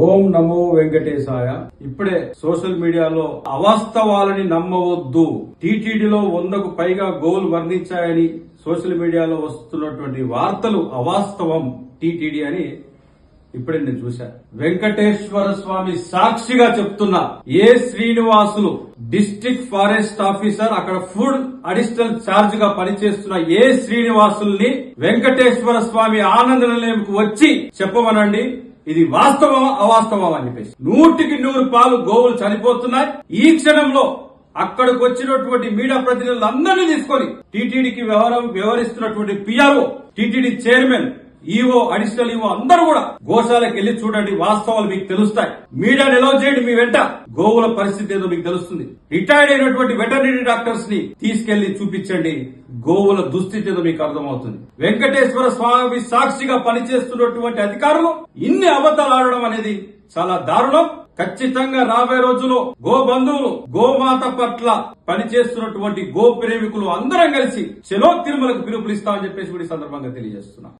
ఓం నమో వెంకటేశాయ. ఇప్పుడే సోషల్ మీడియాలో అవాస్తవాలని నమ్మవద్దు. టీటీడీలో వందకు పైగా గోల్ వర్ణించాయని సోషల్ మీడియాలో వస్తున్నటువంటి వార్తలు అవాస్తవం. టీటీడీ అని ఇప్పుడే నేను చూశా. వెంకటేశ్వర స్వామి సాక్షిగా చెప్తున్నా. A Srinivasulu district forest officer అక్కడ ఫుడ్ అడిషనల్ చార్జ్గా పనిచేస్తున్న ఏ శ్రీనివాసుల్ని వెంకటేశ్వర స్వామి ఆనంద నిలయంకు వచ్చి చెప్పమనండి. ఇది వాస్తవమా అవాస్తవమా అని చెప్పేసి. నూటికి నూరు పాలు గోవులు చనిపోతున్నాయి. ఈ క్షణంలో అక్కడికి వచ్చినటువంటి మీడియా ప్రతినిధులందరినీ తీసుకొని టీటీడీకి వ్యవహారం వ్యవహరిస్తున్నటువంటి PRO TTD chairman EO additional EO అందరూ కూడా గోశాలకు వెళ్ళి చూడండి వాస్తవాలు మీకు తెలుస్తాయి. మీడియా నిలవ చేయండి మీ వెంట. గోవుల పరిస్థితి ఏదో మీకు తెలుస్తుంది. రిటైర్డ్ అయినటువంటి వెటర్నరీ డాక్టర్స్ని తీసుకెళ్ళి చూపించండి. గోవుల దుస్థితి ఏదో మీకు అర్థమవుతుంది. వెంకటేశ్వర స్వామి సాక్షిగా పనిచేస్తున్నటువంటి అధికారులు ఇన్ని అబద్ధాలు ఆడడం అనేది చాలా దారుణం. ఖచ్చితంగా రాబోయే రోజుల్లో గో బంధువులు గోమాత పట్ల పనిచేస్తున్నటువంటి గో ప్రేమికులు అందరం కలిసి చెలో తిరుమలకు పిలుపులు ఇస్తామని చెప్పేసి కూడా సందర్భంగా తెలియజేస్తున్నాం.